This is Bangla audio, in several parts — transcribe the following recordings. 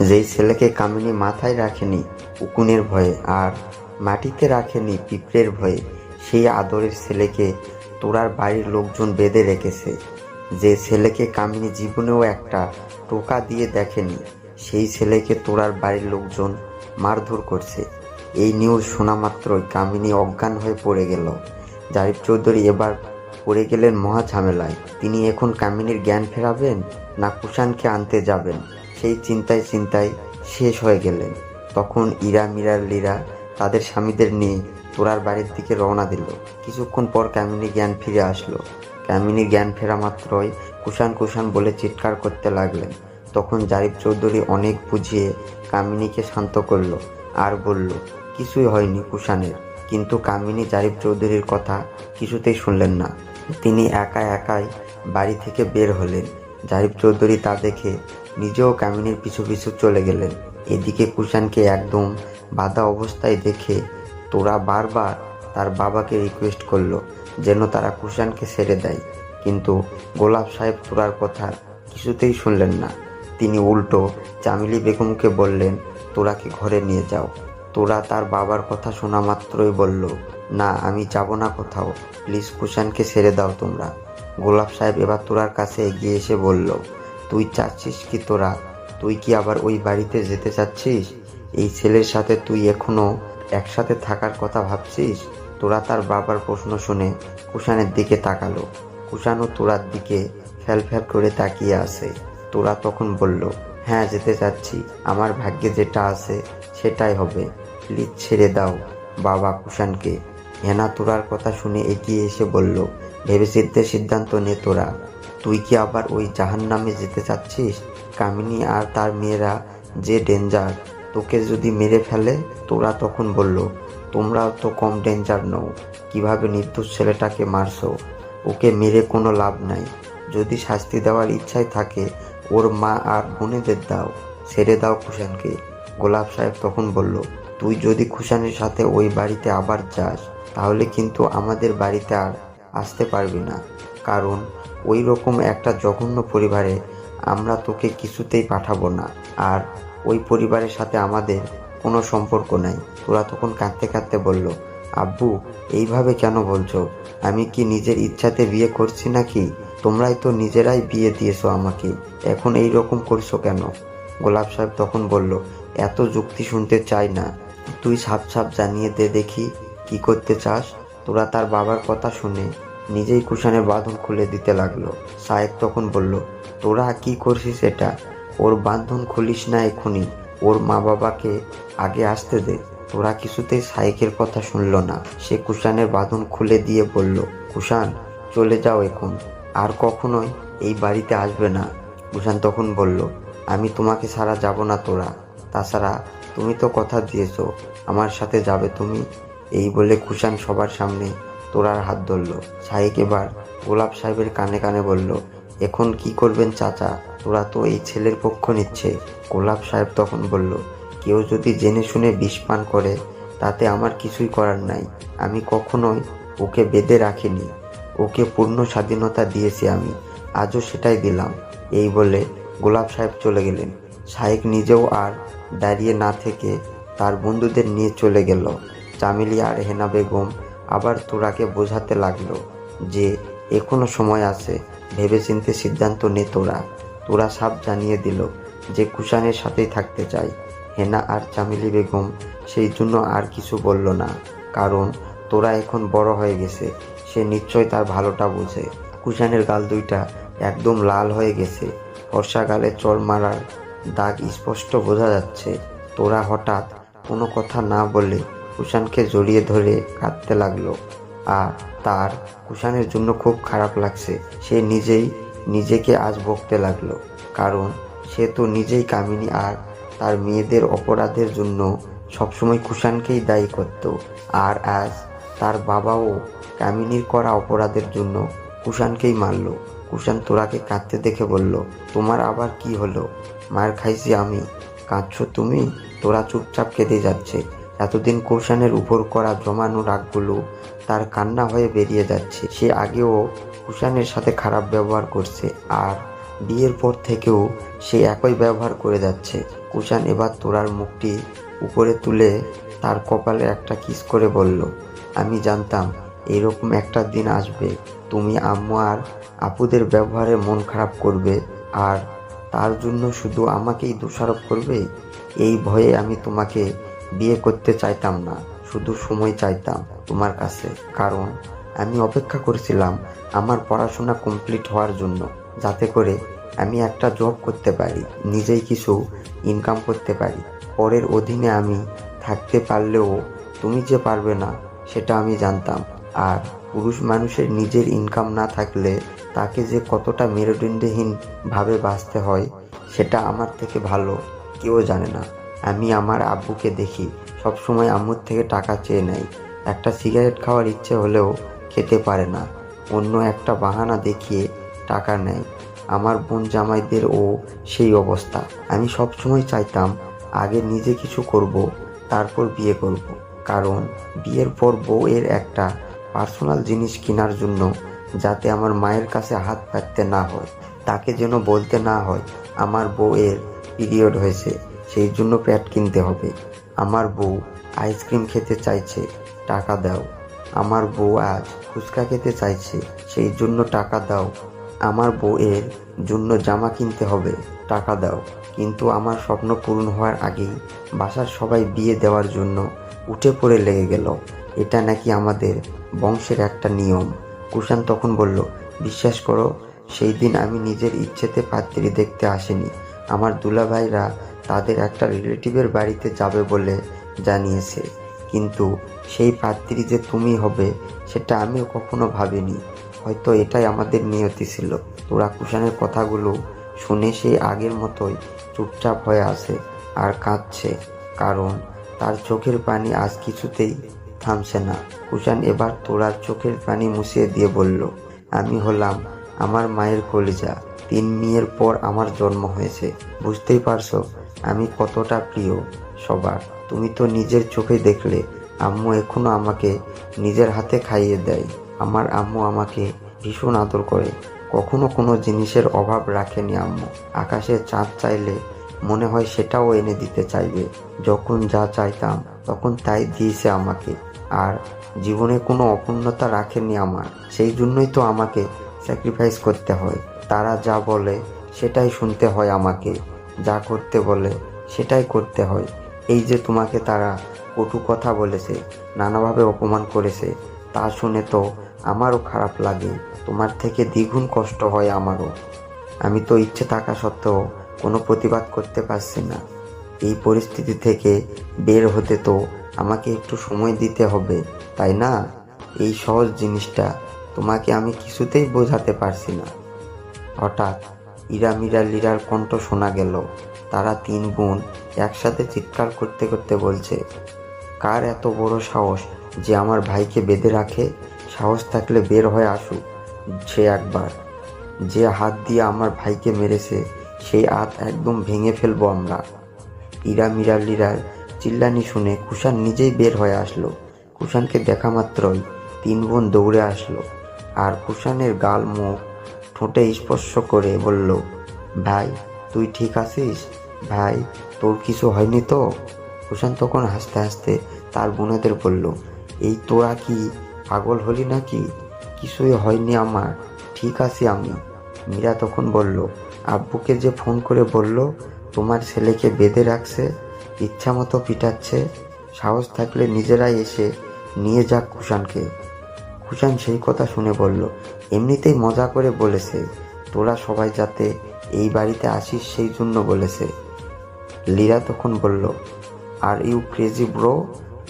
যেই ছেলেকে কামিনী মাথায় রাখেনি উকুনের ভয়ে আর মাটিতে রাখেনি পিঁপড়ের ভয়ে, সেই আদরের ছেলেকে তোরার বাড়ির লোকজন বেঁধে রেখেছে। যে ছেলেকে কামিনী জীবনেও একটা টোকা দিয়ে দেখেনি, সেই ছেলেকে তোরার বাড়ির লোকজন মারধর করছে। এই নিউজ শোনা মাত্রই কামিনী অজ্ঞান হয়ে পড়ে গেল। জারিফ চৌধুরী এবার পড়ে গেলেন মহা ঝামেলায়। তিনি এখন কামিনীর জ্ঞান ফেরাবেন না কুষাণকে আনতে যাবেন? সেই চিন্তায় চিন্তায় শেষ হয়ে গেলেন। তখন ইরা মিরার লীরা তাদের স্বামীদের নিয়ে তোরার বাড়ির দিকে রওনা দিল। কিছুক্ষণ পর কামিনী জ্ঞান ফিরে আসলো। কামিনী জ্ঞান ফেরা মাত্রই কুষাণ কুষাণ বলে চিৎকার করতে লাগলেন। তখন জারিফ চৌধুরী অনেক বুঝিয়ে কামিনীকে শান্ত করল আর বলল, কিছুই হয়নি কুষাণের। কিন্তু কামিনী জারিফ চৌধুরীর কথা কিছুতেই শুনলেন না। তিনি একা একাই বাড়ি থেকে বের হলেন। জারিফ চৌধুরী তা দেখে নিজেও কামিনীর পিছু পিছু চলে গেলেন। এদিকে কুষাণকে একদম বাধা অবস্থায় দেখে তোরা বারবার তার বাবাকে রিকোয়েস্ট করল, যেন তারা কুষাণকে ছেড়ে দেয়। কিন্তু গোলাপ সাহেব তোরার কথা কিছুতেই শুনলেন না। তিনি উল্টো চামিলি বেগমকে বললেন তোরাকে ঘরে নিয়ে যাও? তোরা তার বাবার কথা শোনা মাত্রই বলল, না, আমি যাব না কোথাও। প্লিজ কুষাণকে ছেড়ে দাও তোমরা। গোলাপ সাহেব এবার তোরার কাছে এগিয়ে এসে বলল তুই চাচ্ছিস কি তোরা? তুই কি আবার ওই বাড়িতে যেতে চাচ্ছিস? এই ছেলের সাথে তুই এখনও একসাথে থাকার কথা ভাবছিস? তোরা তার বাবার প্রশ্ন শুনে কুষাণের দিকে তাকালো। কুষাণও তোরার দিকে ফ্যাল ফ্যাল করে তাকিয়ে আছে। তোরা তখন বলল হ্যাঁ যেতে চাচ্ছি। আমার ভাগ্যে যেটা আছে, সেটাই হবে। প্লিজ ছেড়ে দাও বাবা কুষাণকে। হেনা তোরার কথা শুনে এগিয়ে এসে বলল, ভেবেচিন্তে সিদ্ধান্ত নে তোরা। তুই কি আবার ওই জাহান নামে যেতে চাচ্ছিস? কামিনী আর তার মেয়েরা যে ডেঞ্জার তোকে যদি মেরে ফেলে, তোরা তখন বলল, তোমরাও তো কম ডেঞ্জার নও। কীভাবে নির্দোষ ছেলেটাকে মারছো? ওকে মেরে কোনো লাভ নাই। যদি শাস্তি দেওয়ার ইচ্ছাই থাকে, ওর মা আর বোনেদের দাও, ছেড়ে দাও কুষাণকে গোলাপ সাহেব তখন বলল, তুই যদি কুষাণের সাথে ওই বাড়িতে আবার যাস, তাহলে কিন্তু আমাদের বাড়িতে আর আসতে পারবি না। কারণ ওই রকম একটা জঘন্য পরিবারে আমরা তোকে কিছুতেই পাঠাবো না। আর ওই পরিবারের সাথে আমাদের কোনো সম্পর্ক নাই। তোরা তখন কাঁদতে কাঁদতে বলল, আব্বু, এইভাবে কেন বলছো? আমি কি নিজের ইচ্ছাতে বিয়ে করছি নাকি? তোমরাই তো নিজেরাই বিয়ে দিয়েছ আমাকে। এখন এই রকম করছ কেন? গোলাপ সাহেব তখন বলল, এত যুক্তি শুনতে চাই না। তুই সাপ সাপ জানিয়ে দে দেখি কি করতে চাস। তোরা তার বাবার কথা শুনে নিজেই কুষাণের বাঁধন খুলে দিতে লাগল। সাহেব তখন বলল, তোরা কি করছিস এটা? ওর বাঁধন খুলিস না এখনই ওর মা বাবাকে আগে আসতে দে। তোরা কিছুতেই সাইকের কথা শুনলো না। সে কুষাণের বাঁধন খুলে দিয়ে বলল, কুষাণ, চলে যাও এখন। আর কখনোই এই বাড়িতে আসবে না। কুষাণ তখন বলল, আমি তোমাকে ছাড়া যাব না তোরা। তাছাড়া তুমি তো কথা দিয়েছ, আমার সাথে যাবে তুমি? এই বলে কুষাণ সবার সামনে তোরার হাত ধরল। সাইক এবার গোলাপ সাহেবের কানে কানে বলল, এখন কি করবেন চাচা? তোরা তো এই ছেলের পক্ষ নিচ্ছে। গোলাপ সাহেব তখন বলল, কেউ যদি জেনে শুনে বিষ পান করে, তাতে আমার কিছুই করার নাই। আমি কখনোই ওকে বেঁধে রাখিনি। ওকে পূর্ণ স্বাধীনতা দিয়েছি আমি। আজও সেটাই দিলাম। এই বলে গোলাপ সাহেব চলে গেলেন। শাহেক নিজেও আর দাঁড়িয়ে না থেকে তার বন্ধুদের নিয়ে চলে গেল। চামেলি আর হেনা বেগম আবার তোরাকে বোঝাতে লাগল যে এখনও সময় আছে। ভেবেচিন্তে সিদ্ধান্ত নে তোরা। তোরা সাপ জানিয়ে দিল যে কুষাণের সাথেই থাকতে চাই। হেনা আর চামেলি বেগম সেই জন্য আর কিছু বলল না, কারণ তোরা এখন বড় হয়ে গেছে। সে নিশ্চয় তার ভালোটা বোঝে। কুষাণের গাল দুইটা একদম লাল হয়ে গেছে। ফর্সা গালে চর মারার দাগ স্পষ্ট বোঝা যাচ্ছে। তোরা হঠাৎ কোনো কথা না বলে কুষাণকে জড়িয়ে ধরে কাঁদতে লাগল। আর তার কুষাণের জন্য খুব খারাপ লাগছে। সে নিজেই, নিজেকে আজ বকতে লাগল। কারণ সে তো নিজেই কামিনী আর তার মেয়েদের অপরাধের জন্য সবসময় কুষাণকেই দায়ী করত। আর আজ তার বাবাও কামিনীর করা অপরাধের জন্য কুষাণকেই মারল। কুষাণ তোরাকে কাঁদতে দেখে বলল, তোমার আবার কি হলো? মার খাইছি আমি। কাঁদছো তুমি? তোরা চুপচাপ কেঁদে যাচ্ছে। এতদিন কুষাণের উপর করা জমানো রাগগুলো তার কান্না হয়ে বেরিয়ে যাচ্ছে। সে আগেও কুষাণের সাথে খারাপ ব্যবহার করছে আর বিয়ের পর থেকেও সে একই ব্যবহার করে যাচ্ছে। কুষাণ এবার তোরার মুখটি উপরে তুলে তার কপালে একটা কিস করে বলল, আমি জানতাম এরকম একটা দিন আসবে। তুমি আম্মু আর আপুদের ব্যবহারে মন খারাপ করবে আর তার জন্য শুধু আমাকেই দোষারোপ করবে? এই ভয়ে আমি তোমাকে বিয়ে করতে চাইতাম না, শুধু সময় চাইতাম তোমার কাছে। কারণ আমি অপেক্ষা করছিলাম আমার পড়াশোনা কমপ্লিট হওয়ার জন্য, যাতে করে আমি একটা জব করতে পারি, নিজেই কিছু ইনকাম করতে পারি। পরের অধীনে আমি থাকতে পারলেও তুমি যে পারবে না, সেটা আমি জানতাম। আর পুরুষ মানুষের নিজের ইনকাম না থাকলে তাকে যে কতটা মেরুদণ্ডহীন ভাবে বাঁচতে হয়, সেটা আমার থেকে ভালো, কেউ জানে না। আমি আমার আব্বুকে দেখি। সবসময় আম্মুর থেকে টাকা চেয়ে নেয়। একটা সিগারেট খাওয়ার ইচ্ছে হলেও খেতে পারে না। অন্য একটা বাহানা দেখিয়ে টাকা নেয়। আমার বোন জামাইদেরও সেই অবস্থা। আমি সবসময় চাইতাম আগে নিজে কিছু করব, তারপর বিয়ে করব। কারণ বিয়ের পর বউয়ের একটা পার্সোনাল জিনিস কেনার জন্য যাতে আমার মায়ের কাছে হাত পাততে না হয়। তাকে যেন বলতে না হয়, আমার বউয়ের পিরিয়ড হয়েছে। সেই জন্য প্যাড কিনতে হবে। আমার বউ আইসক্রিম খেতে চাইছে, টাকা দাও। আমার বউ আজ ফুচকা খেতে চাইছে, সেই জন্য টাকা দাও। আমার বউয়ের জন্য জামা কিনতে হবে, টাকা দাও। কিন্তু আমার স্বপ্ন পূরণ হওয়ার আগেই বাসার সবাই বিয়ে দেওয়ার জন্য উঠে পড়ে লেগে গেল। এটা নাকি আমাদের বংশের একটা নিয়ম। কুষাণ তখন বলল, বিশ্বাস করো, সেই দিন আমি নিজের ইচ্ছেতে পাত্রী দেখতে আসিনি। আমার দুলাভাইরা তাদের একটা রিলেটিভের বাড়িতে যাবে বলে জানিয়েছে। কিন্তু সেই পাত্রী যে তুমি হবে, সেটা আমিও কখনো ভাবিনি। হয়তো এটাই আমাদের নিয়তি ছিল। তোরা কুষাণের কথাগুলো শুনে সে আগের মতোই চুপচাপ হয়ে আসে আর কাঁদছে, কারণ তার চোখের পানি আজ কিছুতেই থামছে না। কুষাণ এবার তোরার চোখের পানি মুছিয়ে দিয়ে বলল, আমি হলাম আমার মায়ের কলিজা। তিন মেয়ের পর আমার জন্ম হয়েছে। বুঝতেই পারছ আমি কতটা প্রিয় সবার। তুমি তো নিজের চোখে দেখলে আম্মু এখনও আমাকে নিজের হাতে খাইয়ে দেয়। আমার আম্মু আমাকে ভীষণ আদর করে। কখনো কোনো জিনিসের অভাব রাখেনি আম্মু। আকাশের চাঁদ চাইলে মনে হয় সেটাও এনে দিতে চাইবে। যখন যা চাইতাম, তখন তাই দিয়েছে আমাকে। আর জীবনে কোনো অপূর্ণতা রাখেনি আমার। সেই জন্যই তো আমাকে স্যাক্রিফাইস করতে হয়। তারা যা বলে, সেটাই শুনতে হয় আমাকে। যা করতে বলে সেটাই করতে হয়। এই যে তোমাকে তারা কটু কথা বলেছে, নানাভাবে অপমান করেছে, তা শুনে তো আমারও খারাপ লাগে। তোমার থেকে দ্বিগুণ কষ্ট হয় আমারও। আমি তো ইচ্ছে থাকা সত্ত্বেও কোনো প্রতিবাদ করতে পারছি না। এই পরিস্থিতি থেকে বের হতে তো আমাকে একটু সময় দিতে হবে, তাই না? এই সহজ জিনিসটা তোমাকে আমি কিছুতেই বোঝাতে পারছি না। হঠাৎ ইরামিরা লিরার কণ্ঠ শোনা গেল। তারা তিন বোন একসাথে চিৎকার করতে করতে বলছে, কার এত বড় সাহস যে আমার ভাইকে বেঁধে রাখে? সাহস থাকলে বের হয়ে আসুক সে একবার। যে হাত দিয়ে আমার ভাইকে মেরেছে, সেই হাত একদম ভেঙে ফেলব আমরা। ইরা মিরা লিরার চিল্লানি শুনে কুষাণ নিজেই বের হয়ে আসলো। কুষাণকে দেখা মাত্রই তিন বোন দৌড়ে আসলো, আর কুষাণের গাল, মুখ ঠোঁটে স্পর্শ করে বলল, ভাই, তুই ঠিক আছিস? ভাই, তোর কিছু হয়নি তো? কুষাণ তখন হাসতে হাসতে তার বোনেদের বলল, এই তোরা কি পাগল হলি নাকি? কিছুই হয়নি আমার, ঠিক আছি আমি। মীরা তখন বলল, আব্বুকে যে ফোন করে বলল, তোমার ছেলেকে বেঁধে রাখছে ইচ্ছা মতো পিটাচ্ছে, সাহস থাকলে নিজেরাই এসে নিয়ে যাক কুষাণকে। কুষাণ সেই কথা শুনে বলল, এমনিতেই মজা করে বলেছে, তোরা সবাই যাতে এই বাড়িতে আসিস সেই জন্য বলেছে। লীরা তখন বলল, are you crazy bro,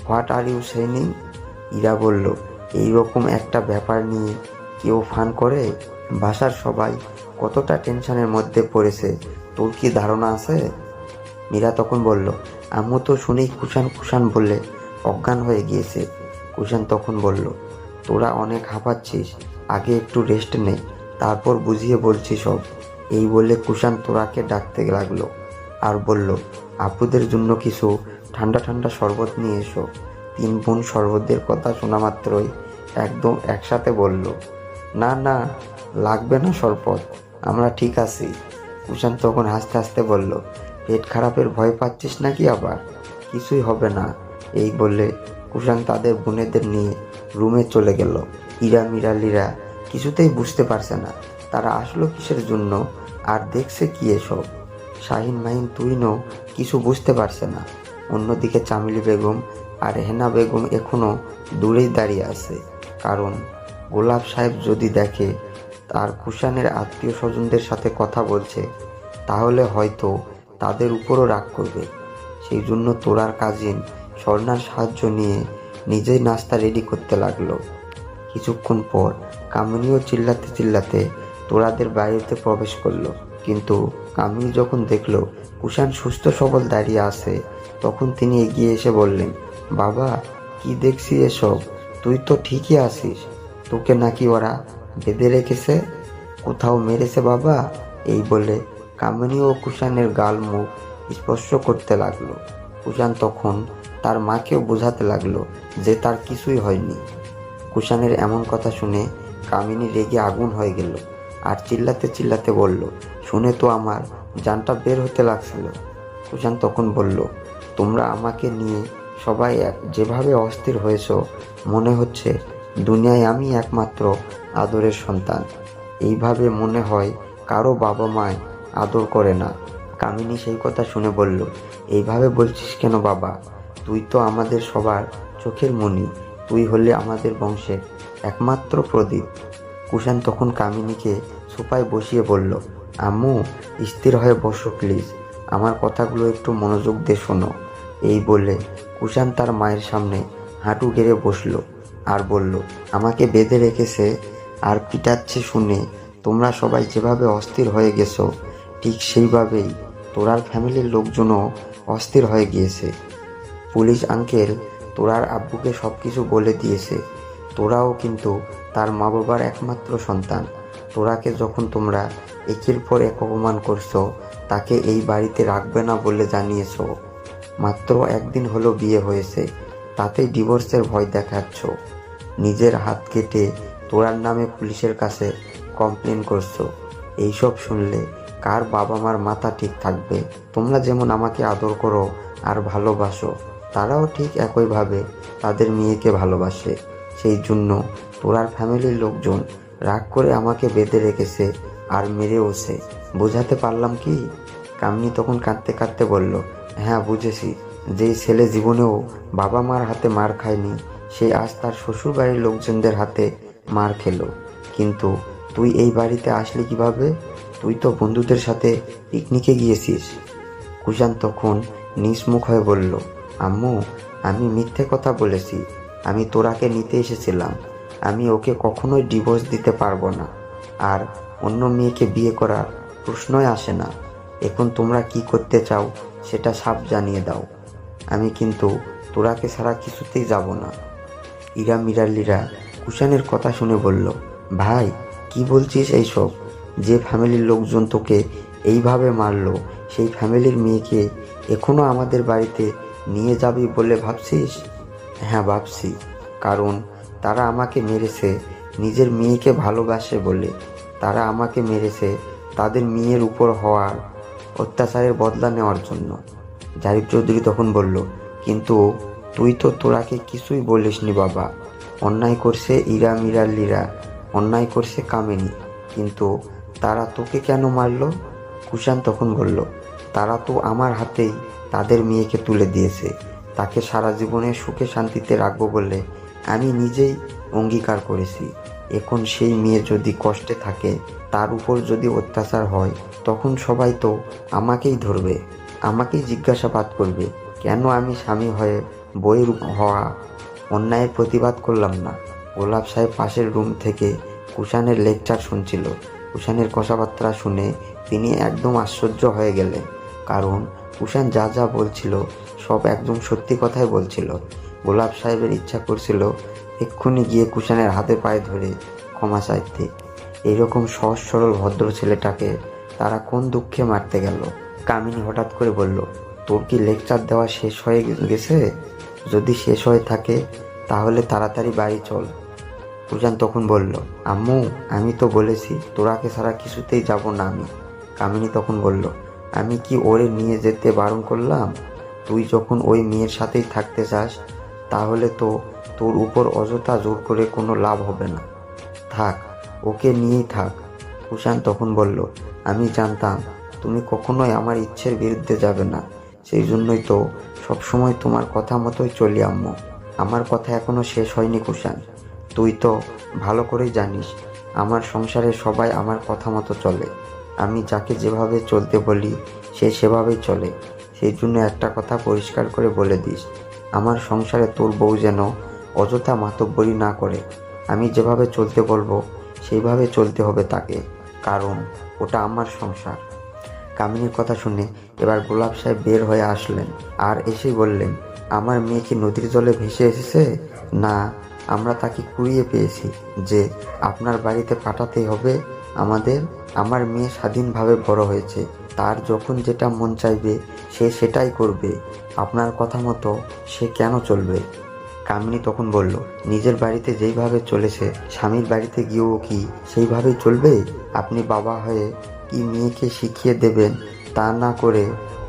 what are you saying? Ira বলল, এইরকম একটা ব্যাপার নিয়ে কেউ ফান করে? বাসার সবাই কতটা টেনশনের মধ্যে পড়েছে, তোর কি ধারণা আছে? মীরা তখন বলল, আম্মু তো শুনেই কুষাণ কুষাণ বললে অজ্ঞান হয়ে গিয়েছে। কুষাণ তখন বলল তোরা অনেক হাঁপাচ্ছিস, আগে একটু রেস্ট নে, তারপর বুঝিয়ে বলছি সব। এই বলে কুষাণ তোরাকে ডাকতে লাগল আর বলল, আপুদের জন্য কিছু ঠান্ডা ঠান্ডা শরবত নিয়ে এসো। তিন বোন শরবতের কথা শোনা মাত্রই একদম একসাথে বলল, না না, লাগবে না শরবত, আমরা ঠিক আছি। কুষাণ তখন হাসতে হাসতে বলল, পেট খারাপের ভয় পাচ্ছিস নাকি আবার? কিছুই হবে না। এই বলে কুষাণ তাদের বোনেদের নিয়ে রুমে চলে গেল। ইরা মিরালিরা কিছুতেই বুঝতে পারছে না, তারা আসলো কিসের জন্য আর দেখছে কি এসব। শাহিন মাহিন তুইনও কিছু বুঝতে পারছে না। অন্যদিকে চামেলি বেগম আর হেনা বেগম এখনও দূরেই দাঁড়িয়ে আছে। কারণ গোলাপ সাহেব যদি দেখে তার কুষাণের আত্মীয় স্বজনদের সাথে কথা বলছে, তাহলে হয়তো তাদের উপরও রাগ করবে। সেই জন্য তোরার কাজিন স্বর্ণার সাহায্য নিয়ে নিজেই নাস্তা রেডি করতে লাগল। কিছুক্ষণ পর কামিনীও চিল্লাতে চিল্লাতে তোরাদের বাড়িতে প্রবেশ করল। কিন্তু কামিনী যখন দেখল কুষাণ সুস্থ সবল দাঁড়িয়ে আছে, তখন তিনি এগিয়ে এসে বললেন, বাবা, কি দেখছি এসব? তুই তো ঠিকই আছিস। তোকে নাকি ওরা বেঁধে রেখেছে? কোথাও মেরেছে বাবা? এই বলে কামিনী ও কুষাণের গাল মুখ স্পর্শ করতে লাগল। কুষাণ তখন তার মাকেও বোঝাতে লাগল যে তার কিছুই হয়নি। কুষাণের এমন কথা শুনে কামিনী রেগে আগুন হয়ে গেল আর চিল্লাতে চিল্লাতে বলল, শুনে তো আমার জানটা বের হতে লাগছিল। কুষাণ তখন বলল, তোমরা আমাকে নিয়ে সবাই যেভাবে অস্থির হয়েছ, মনে হচ্ছে দুনিয়ায় আমি একমাত্র আদরের সন্তান। এইভাবে মনে হয় কারও বাবা মায় আদর করে না। কামিনী সেই কথা শুনে বলল, এইভাবে বলছিস কেন বাবা? তুই তো আমাদের সবার চোখের মণি। তুই হলে আমাদের বংশের একমাত্র প্রদীপ। কুষাণ তখন কামিনীকে সোফায় বসিয়ে বলল, আম্মু, স্থির হয়ে বসো প্লিজ আমার কথাগুলো একটু মনোযোগ দিয়ে শোনো। এই বলে কুষাণ তার মায়ের সামনে হাঁটু গেড়ে বসল আর বলল, আমাকে বেঁধে রেখেছে আর পিটাচ্ছে শুনে তোমরা সবাই যেভাবে অস্থির হয়ে গেছো, ঠিক সেইভাবেই তোরার ফ্যামিলির লোকজনও অস্থির হয়ে গিয়েছে। পুলিশ আঙ্কেল, তোরার আব্বুকে সব কিছু বলে দিয়েছে। তোরাও কিন্তু তার মা বাবার একমাত্র সন্তান। তোরাকে যখন তোমরা একের পর এক অপমান করছ, তাকে এই বাড়িতে রাখবে না বলে জানিয়েছো। মাত্র একদিন হলো বিয়ে হয়েছে, তাতেই ডিভোর্সের ভয় দেখাচ্ছ। নিজের হাত কেটে তোরার নামে পুলিশের কাছে কমপ্লেন করছ। এইসব শুনলে কার বাবা মার মাথা ঠিক থাকবে? তোমরা যেমন আমাকে আদর করো আর ভালোবাসো তারাও ঠিক একইভাবে তাদের মেয়েকে ভালোবাসে। সেই জন্য তোরার ফ্যামিলির লোকজন রাগ করে আমাকে বেঁধে রেখেছে আর মেরেওছে বোঝাতে পারলাম কি? কামনি তখন কাঁদতে কাঁদতে বলল হ্যাঁ বুঝেছি। যেই ছেলে জীবনেও বাবা মার হাতে মার খায়নি, সে আজ তার শ্বশুর বাড়ির লোকজনদের হাতে মার খেল। কিন্তু তুই এই বাড়িতে আসলি কীভাবে? তুই তো বন্ধুদের সাথে পিকনিকে গিয়েছিস। কুষাণ তখন নিষ্মুখ হয়ে বলল আম্মু, আমি মিথ্যে কথা বলেছি। আমি তোরাকে নিতে এসেছিলাম। আমি ওকে কখনোই ডিভোর্স দিতে পারব না। আর অন্য মেয়েকে বিয়ে করার প্রশ্নই আসে না। এখন তোমরা কি করতে চাও, সেটা সাপ জানিয়ে দাও। আমি কিন্তু তোরাকে ছাড়া কিছুতেই যাব না। ইরা মিরাল্লিরা কুষাণের কথা শুনে বলল, ভাই, কি বলছিস এইসব? যে ফ্যামিলির লোকজন তোকে এইভাবে মারলো, সেই ফ্যামিলির মেয়েকে এখনও আমাদের বাড়িতে নিয়ে যাবি বলে ভাবছিস? হ্যাঁ ভাবছি। কারণ তারা আমাকে মেরেছে, নিজের মেয়েকে ভালোবাসে বলে। তারা আমাকে মেরেছে তাদের মেয়ের উপর হওয়ার অত্যাচারের বদলা নেওয়ার জন্য। জারিফ চৌধুরী তখন বলল, কিন্তু তুই তো তোরাকে কিছুই বলিসনি বাবা। অন্যায় করছে ইরা মিরাল্লিরা, অন্যায় করছে কামিনী। কিন্তু তারা তোকে কেন মারলো? কুষাণ তখন বলল, তারা তো আমার হাতেই তাদের মেয়েকে তুলে দিয়েছে। তাকে সারা জীবনে সুখে শান্তিতে রাখব বলে আমি নিজেই অঙ্গীকার করেছি। এখন সেই মেয়ে যদি কষ্টে থাকে, তার উপর যদি অত্যাচার হয়, তখন সবাই তো আমাকেই ধরবে, আমাকেই জিজ্ঞাসাবাদ করবে। কেন আমি স্বামী হয়ে বইয়ের হওয়া অন্যায়ের প্রতিবাদ করলাম না? গোলাপ সাহেব পাশের রুম থেকে কুষাণের লেকচার শুনছিল। কুষাণের কথাবার্তা শুনে তিনি একদম আশ্চর্য হয়ে গেলেন, কারণ কুষাণ যা যা বলছিল, সব একদম সত্যি কথাই বলছিল। গোলাপ সাহেবের ইচ্ছা করছিল, এক্ষুনি গিয়ে কুষাণের হাতে পায়ে ধরে ক্ষমা চাইতে। এইরকম সহজ সরল ভদ্র ছেলেটাকে তারা কোন দুঃখে মারতে গেল? কামিনী হঠাৎ করে বলল, তোর কি লেকচার দেওয়া শেষ হয়ে গেছে? যদি শেষ হয়ে থাকে, তাহলে তাড়াতাড়ি বাড়ি চল। কুষাণ তখন বলল, আম্মু, আমি তো বলেছি, তোরাকে ছাড়া কিছুতেই যাব না আমি। কামিনী তখন বলল আমি কি ওরে নিয়ে যেতে বারণ করলাম? তুই যখন ওই মেয়ের সাথেই থাকতে চাস, তাহলে তো তোর উপর অযথা জোর করে কোনো লাভ হবে না। থাক, ওকে নিয়েই থাক। কুষাণ তখন বলল, আমি জানতাম তুমি কখনোই আমার ইচ্ছের বিরুদ্ধে যাবে না। সেই জন্যই তো সবসময় তোমার কথা মতোই চলি আম্মু। আমার কথা এখনও শেষ হয়নি কুষাণ। তুই তো ভালো করেই জানিস, আমার সংসারে সবাই আমার কথা মতো চলে। আমি যাকে যেভাবে চলতে বলি, সে সেভাবেই চলে। সেই জন্য একটা কথা পরিষ্কার করে বলে দিস, আমার সংসারে তোর বউ যেন অযথা মাতব্বরি না করে। আমি যেভাবে চলতে বলব, সেইভাবে চলতে হবে তাকে, কারণ ওটা আমার সংসার। কামিনীর কথা শুনে এবার গোলাপ সাহেব বের হয়ে আসলেন আর এসেই বললেন, আমার মেয়ে কি নদীর জলে ভেসে এসেছে? না, আমরা তাকে কুড়িয়ে পেয়েছি যে আপনার বাড়িতে পাঠাতেই হবে আমাদের আমার মেয়ে স্বাধীনভাবে বড় হয়েছে, তার যখন যেটা মন চাইবে, সে সেটাই করবে। আপনার কথা মতো সে কেন চলবে? কামিনী তখন বলল, নিজের বাড়িতে যেইভাবে চলেছে, স্বামীর বাড়িতে গিয়েও কি সেইভাবেই চলবে? আপনি বাবা হয়ে কি মেয়েকে শিখিয়ে দেবেন, তা না করে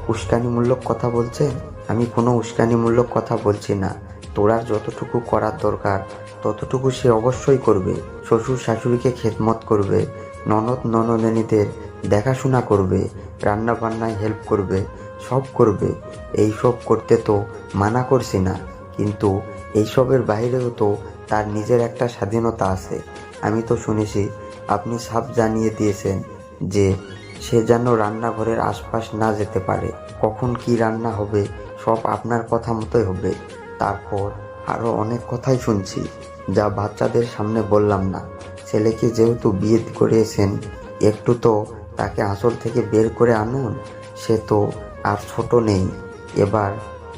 উস্কানিমূলক কথা বলছেন? আমি কোনো উস্কানিমূলক কথা বলছি না। তোরার যতটুকু করার দরকার, ততটুকু সে অবশ্যই করবে। শ্বশুর শাশুড়িকে খেদমত করবে। ননদ ননদিনীদের দেখাশোনা করবে রান্না বান্নায় হেল্প করবে, সব করবে। এই সব করতে তো মানা করছি না, কিন্তু এইসবের বাইরেও তো তার নিজের একটা স্বাধীনতা আছে। আমি তো শুনেছি, আপনি সাপ জানিয়ে দিয়েছেন যে সে যেন রান্নাঘরের আশপাশ না যেতে পারে। কখন কি রান্না হবে, সব আপনার কথা মতোই হবে। তারপর আরও অনেক কথাই শুনছি, যা বাচ্চাদের সামনে বললাম না। ছেলেকে যেহেতু বিয়ে করেছেন, একটু তো তাকে আঁচল থেকে বের করে আনুন, সে তো আর ছোট নেই। এবার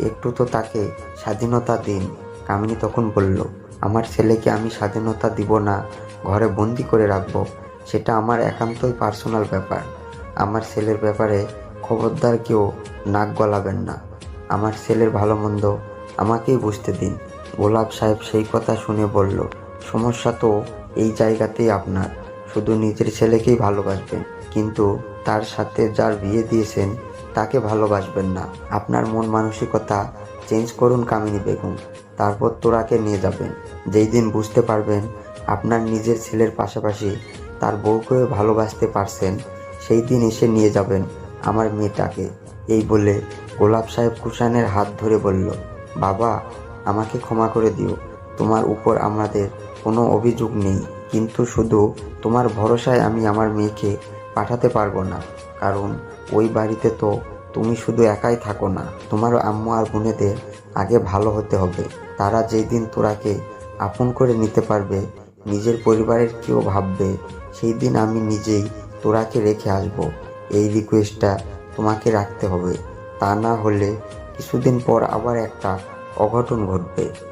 একটু তো তাকে স্বাধীনতা দিন, কামিনী তখন বলল, আমার ছেলেকে আমি স্বাধীনতা দিব না, ঘরে বন্দি করে রাখব। সেটা আমার একান্তই পার্সোনাল ব্যাপার। আমার ছেলের ব্যাপারে খবরদার কেউ নাক গলাবেন না। আমার ছেলের ভালো মন্দ আমাকেই বুঝতে দিন। গোলাপ সাহেব সেই কথা শুনে বলল, সমস্যা তো এই জায়গাতেই আপনার। শুধু নিজের ছেলেকেই ভালোবাসবেন, কিন্তু তার সাথে যার বিয়ে দিয়েছেন, তাকে ভালোবাসবেন না। আপনার মন মানসিকতা চেঞ্জ করুন কামিনী বেগম, তারপর তোরাকে নিয়ে যাবেন। যেই দিন বুঝতে পারবেন আপনার নিজের ছেলের পাশাপাশি তার বউকেও ভালোবাসতে পারছেন, সেই দিন এসে নিয়ে যাবেন আমার মেয়েটাকে। এই বলে গোলাপ সাহেব কুষাণের হাত ধরে বলল, বাবা, আমাকে ক্ষমা করে দিও। তোমার উপর আমাদের কোনো অভিযোগ নেই। কিন্তু শুধু তোমার ভরসায় আমি আমার মেয়েকে পাঠাতে পারব না। কারণ ওই বাড়িতে তো তুমি শুধু একাই থাকো না তোমার আম্মু আর বোনেদের আগে ভালো হতে হবে। তারা যেই দিন তোরাকে আপন করে নিতে পারবে, নিজের পরিবারের কেউ ভাববে সেই দিন আমি নিজেই তোরাকে রেখে আসব। এই রিকোয়েস্টটা তোমাকে রাখতে হবে। তা না হলে কিছুদিন পর আবার একটা অঘটন ঘটবে।